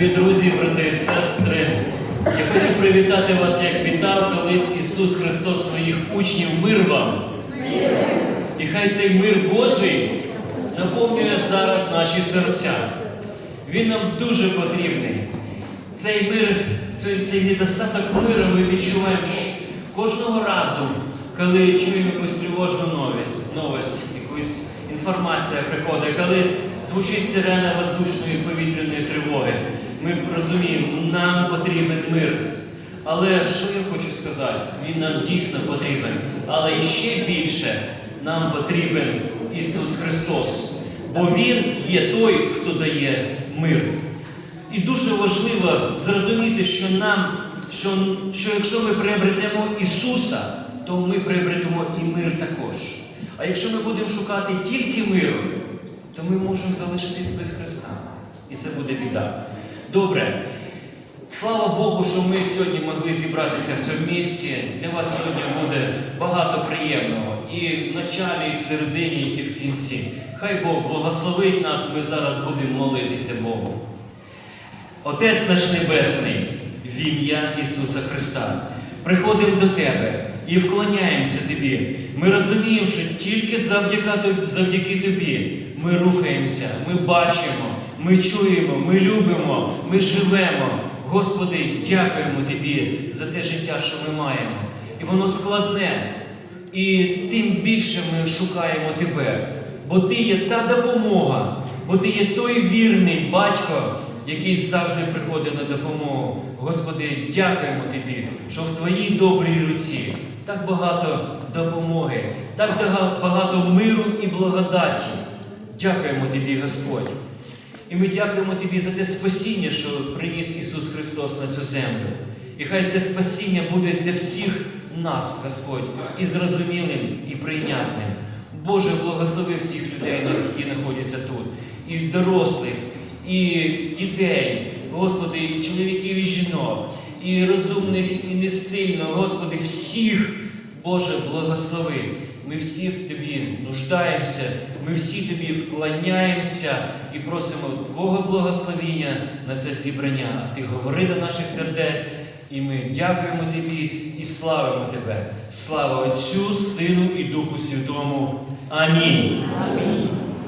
Любі друзі, брати і сестри, я хочу привітати вас, як вітав колись Ісус Христос своїх учнів. Мир вам! І хай цей мир Божий наповнює зараз наші серця. Він нам дуже потрібний. Цей мир, цей, цей недостаток миру ми відчуваємо кожного разу, коли чуємо якусь тривожну новість, новость, якусь інформація приходить, коли звучить сирена воздушної повітряної тривоги. Ми розуміємо, нам потрібен мир. Але що я хочу сказати? Він нам дійсно потрібен. Але ще більше нам потрібен Ісус Христос. Бо Він є той, хто дає мир. І дуже важливо зрозуміти, що нам, що, що якщо ми приобретемо Ісуса, то ми приобретемо і мир також. А якщо ми будемо шукати тільки миру, то ми можемо залишитись без Христа. І це буде біда. Добре. Слава Богу, що ми сьогодні могли зібратися в цьому місці. Для вас сьогодні буде багато приємного. І в началі, і в середині, і в кінці. Хай Бог благословить нас, ми зараз будемо молитися Богу. Отець наш Небесний, в ім'я Ісуса Христа, приходимо до Тебе і вклоняємося Тобі. Ми розуміємо, що тільки завдяки, Тобі ми рухаємося, ми бачимо, ми чуємо, ми любимо, ми живемо. Господи, дякуємо Тобі за те життя, що ми маємо. І воно складне. І тим більше ми шукаємо Тебе. Бо Ти є та допомога, бо Ти є той вірний батько, який завжди приходить на допомогу. Господи, дякуємо Тобі, що в Твоїй добрій руці так багато допомоги, так багато миру і благодаті. Дякуємо Тобі, Господь. І ми дякуємо Тобі за те спасіння, що приніс Ісус Христос на цю землю. І хай це спасіння буде для всіх нас, Господь, і зрозумілим, і прийнятним. Боже, благослови всіх людей, які знаходяться тут, і дорослих, і дітей, Господи, і чоловіків і жінок, і розумних, і несильно, Господи, всіх, Боже, благослови. Ми всі в Тобі нуждаємося, ми всі Тобі вклоняємося і просимо Твого благословіння на це зібрання. Ти говори до наших сердець, і ми дякуємо Тобі і славимо Тебе. Слава Отцю, Сину і Духу Святому. Амінь. Амінь.